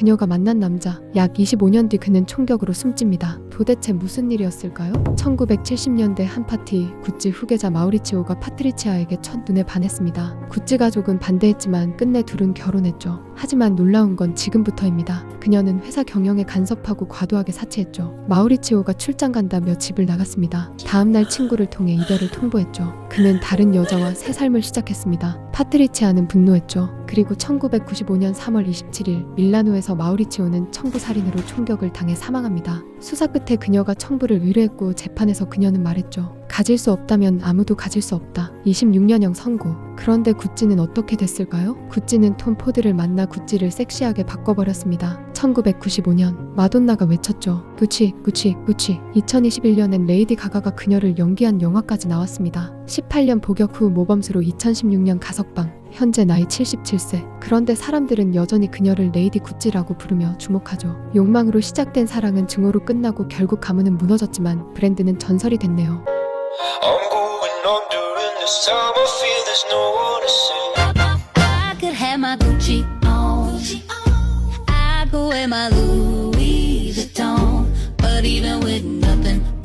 그녀가 만난 남자. 약 25년 뒤 그는 총격으로 숨집니다. 도대체 무슨 일이었을까요? 1970년대 한 파티, 구찌 후계자 마우리치오가 파트리치아에게 첫눈에 반했습니다. 구찌 가족은 반대했지만 끝내 둘은 결혼했죠. 하지만 놀라운 건 지금부터입니다. 그녀는 회사 경영에 간섭하고 과도하게 사치했죠. 마우리치오가 출장 간다며 집을 나갔습니다. 다음날 친구를 통해 이별을 통보했죠. 그는 다른 여자와 새 삶을 시작했습니다. 파트리치아는 분노했죠. 그리고 1995년 3월 27일 밀라노에서 마우리치오는 청부 살인으로 총격을 당해 사망합니다. 수사 끝에 그녀가 청부를 의뢰했고 재판에서 그녀는 말했죠. 가질 수 없다면 아무도 가질 수 없다. 26년형 선고. 그런데 구찌는 어떻게 됐을까요? 구찌는 톰 포드를 만나 구찌를 섹시하게 바꿔버렸습니다. 1995년 마돈나가 외쳤죠. 구치, 구치, 구치. 2021년엔 레이디 가가가 그녀를 연기한 영화까지 나왔습니다. 18년 복역 후 모범수로 2016년 가석방. 현재 나이 77세. 그런데 사람들은 여전히 그녀를 레이디 구찌라고 부르며 주목하죠. 욕망으로 시작된 사랑은 증오로 끝나고 결국 가문은 무너졌지만 브랜드는 전설이 됐네요. This time I feel there's no one to save. I could have my Gucci on. I go in my Louis Vuitton. But even with nothing.